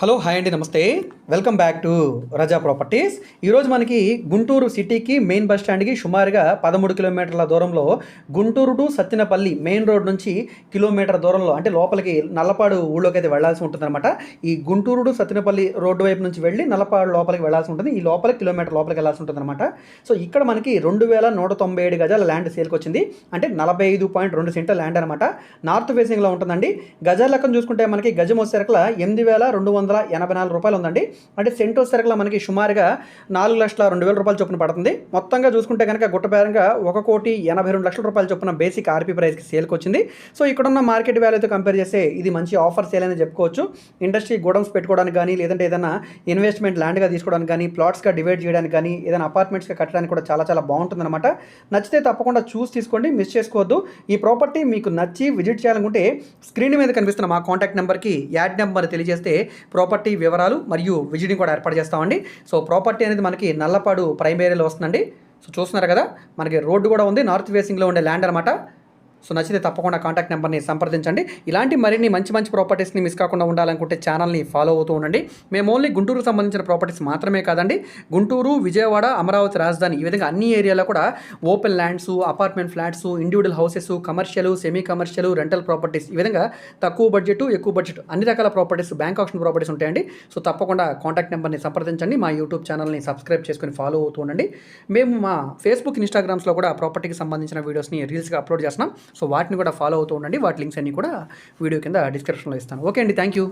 Hello hi అండి నమస్తే. Welcome back to Raza properties. ఈరోజు మనకి గుంటూరు సిటీకి మెయిన్ బస్ స్టాండ్కి సుమారుగా పదమూడు కిలోమీటర్ల దూరంలో Guntur to Sattenapalli main road నుంచి కిలోమీటర్ దూరంలో అంటే లోపలికి నల్లపాడు ఊళ్ళోకి అయితే వెళ్ళాల్సి ఉంటుందన్నమాట. ఈ గుంటూరు టు సత్తినపల్లి రోడ్డు వైపు నుంచి వెళ్ళి నల్లపాడు లోపలికి వెళ్ళాల్సి ఉంటుంది. ఈ లోపల కిలోమీటర్ లోపలికి వెళ్ళాల్సి ఉంటుందన్నమాట. సో ఇక్కడ మనకి రెండు వేల నూట తొంభై ఏడు గజాల ల్యాండ్ సేల్కి వచ్చింది. అంటే నలభై ఐదు పాయింట్ రెండు సెంటర్ ల్యాండ్ అనమాట నార్త్ ఫేసింగ్లో ఉంటుందండి. గజాల లెక్కను చూసుకుంటే మనకి గజం వచ్చేసరికి ఎనిమిది వేల రెండు వందల వందల ఎనభై నాలుగు రూపాయలు ఉందండి. అంటే సెంటో సరుకుల మనకి సుమారుగా నాలుగు లక్షల రెండు వేల రూపాయలు చొప్పున పడుతుంది. మొత్తంగా చూసుకుంటే కనుక గుట్టపేరంగా ఒక కోటి ఎనభై రెండు లక్షల రూపాయల చొప్పున బేసిక్ ఆర్పీ ప్రైస్కి సేల్కి వచ్చింది. సో ఇక్కడ ఉన్న మార్కెట్ వాల్యూతో కంపేర్ చేస్తే ఇది మంచి ఆఫర్ సేల్ అని చెప్పుకోవచ్చు. ఇండస్ట్రీ గోడౌన్స్ పెట్టుకోవడానికి కానీ లేదంటే ఏదైనా ఇన్వెస్ట్మెంట్ ల్యాండ్గా తీసుకోవడానికి కానీ ప్లాట్స్గా డివైడ్ చేయడానికి కానీ ఏదైనా అపార్ట్మెంట్స్గా కట్టడానికి కూడా చాలా చాలా బాగుంటుందన్నమాట. నచ్చితే తప్పకుండా చూసి తీసుకోండి మిస్ చేసుకోవద్దు. ఈ ప్రాపర్టీ మీకు నచ్చి విజిట్ చేయాలనుకుంటే స్క్రీన్ మీద కనిపిస్తున్న మా కాంటాక్ట్ నెంబర్కి యాడ్ నెంబర్ తెలియజేస్తే ప్రాపర్టీ వివరాలు మరియు విజిటింగ్ కూడా ఏర్పాటు చేస్తామండి. సో ప్రాపర్టీ అనేది మనకి నల్లపాడు ప్రైమేరీలో వస్తుందండి. సో చూస్తున్నారు కదా మనకి రోడ్డు కూడా ఉంది. నార్త్ ఫేసింగ్లో ఉండే ల్యాండ్ అనమాట సో నచ్చితే తప్పకుండా కాంటాక్ట్ నెంబర్ని సంప్రదించండి. ఇలాంటి మరిన్ని మంచి మంచి ప్రాపర్టీస్ని మిస్ కాకుండా ఉండాలనుకుంటే ఛానల్ని ఫాలో అవుతూ ఉండండి. మేము ఓన్లీ గుంటూరుకు సంబంధించిన ప్రాపర్టీస్ మాత్రమే కాదండి గుంటూరు విజయవాడ అమరావతి రాజధాని ఈ విధంగా అన్ని ఏరియాలో కూడా open lands apartment flats individual houses commercial semi commercial rental properties ఈ విధంగా తక్కువ బడ్జెట్ ఎక్కువ బడ్జెట్ అన్ని రకాల ప్రాపర్టీస్ బ్యాంక్ ఆప్షన్ ప్రాపర్టీస్ ఉంటాయండి. సో తప్పకుండా కాంటాక్ట్ నెంబర్ని సంప్రదించండి. మా యూట్యూబ్ ఛానల్ని సబ్స్క్రైబ్ చేసుకుని ఫాలో అవుతూ ఉండండి. మేము మా ఫేస్బుక్ ఇన్స్టాగ్రామ్స్లో కూడా ప్రాపర్టీకి సంబంధించిన వీడియోస్ని రీల్స్గా అప్లోడ్ చేస్తున్నాం. సో వాటిని కూడా ఫాలో అవుతూ ఉండండి. వాటి లింక్స్ అన్నీ కూడా వీడియో కింద డిస్క్రిప్షన్లో ఇస్తాను. ఓకే అండి థ్యాంక్ యూ